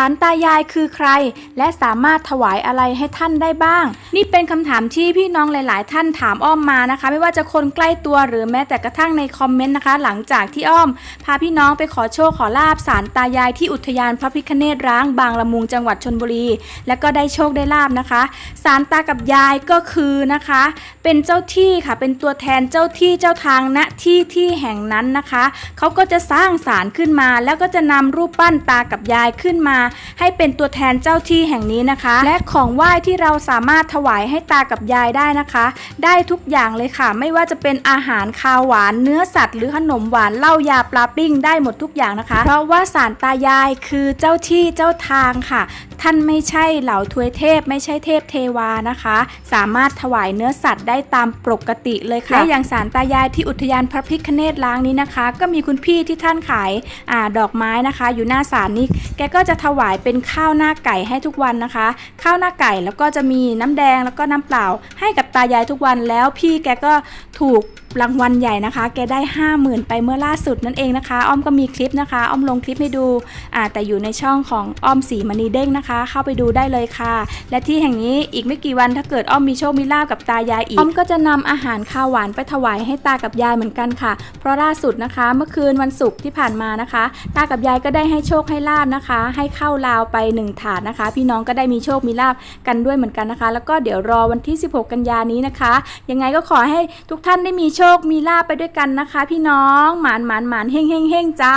ารตายายคือใคร และสามารถถวายอะไรให้ท่านได้บ้าง นี่เป็นคำถามที่พี่น้องหลาย ๆ ท่านถามอ้อมมานะคะ ไม่ว่าจะคนใกล้ตัวหรือแม้แต่กระทั่งในคอมเมนต์นะคะ หลังจากที่อ้อม พาพี่น้องไปขอโชคขอลาบสารตายายที่อุทยานพระพิคเนตร้างบางละมุงจังหวัดชนบุรี และก็ได้โชคได้ลาบนะคะ สารตากับยายก็คือนะคะ เป็นเจ้าที่ค่ะเป็นตัวแทนเจ้าที่เจ้าทางณที่ที่แห่งนั้นนะคะเขาก็จะสร้างศาลขึ้นมาแล้วก็จะนำรูปปั้นตากับยายขึ้นมาให้เป็นตัวแทนเจ้าที่แห่งนี้นะคะ และของไหว้ที่เราสามารถถวายให้ตากับยายได้นะคะ ได้ทุกอย่างเลยค่ะ ไม่ว่าจะเป็นอาหารคาวหวาน เนื้อสัตว์ หรือขนมหวานเหล้ายาปลาปิ้งได้หมดทุกอย่างนะคะ เพราะว่าศาลตายายคือเจ้าที่เจ้าทางค่ะ ท่านไม่ใช่เหล่าทวยเทพ ไม่ใช่เทพเทวานะคะ สามารถถวายเนื้อสัตว์ได้ตามปกติเลยค่ะและอย่างศาลตายายที่อุทยานพระพิคเนตล้างนี้นะคะ ก็มีคุณพี่ที่ท่านขายอ่าดอกไม้นะคะ อยู่หน้าศาลนี้แกก็จะถวายเป็นข้าวหน้าไก่ให้ทุกวันนะคะ ข้าวหน้าไก่แล้วก็จะมีน้ำแดงแล้วก็น้ำเปล่า ให้กับตายายทุกวันแล้วพี่แกก็ถูกรางวัลใหญ่นะคะ แกได้ 5 0,000 ไปเมื่อล่าสุดนั่นเองนะคะ อ้อมก็มีคลิปนะคะ อ้อมลงคลิปให้ดูอ่าแต่อยู่ในช่องของอ้อมสีมณีเด้งนะคะ เข้าไปดูได้เลยค่ะ และที่แห่งนี้อีกไม่กี่วันถ้าเกิดอ้อมมีโชคมีลาบกับตายายอีก อ้อมก็จะนำอาหารข้าวหวานไปถวายให้ตากับยายเหมือนกันค่ะ เพราะล่าสุดนะคะ เมื่อคืนวันศุกร์ที่ผ่านมานะคะ ตากับยายก็ได้ให้โชคให้ลาบนะคะ ให้ข้าวลาวไปหนึ่งถาดนะคะ พี่น้องก็ได้มีโชคมีลาบกันด้วยเหมือนกันนะคะ แล้วก็เดี๋ยวรอวันที่ 16 กันยานี้นะคะ ยังไงก็ขอให้ทุกท่านได้มีโชคมีลาบไปด้วยกันนะคะ พี่น้องหมานหมานหมานเฮงเฮงเฮงจ้า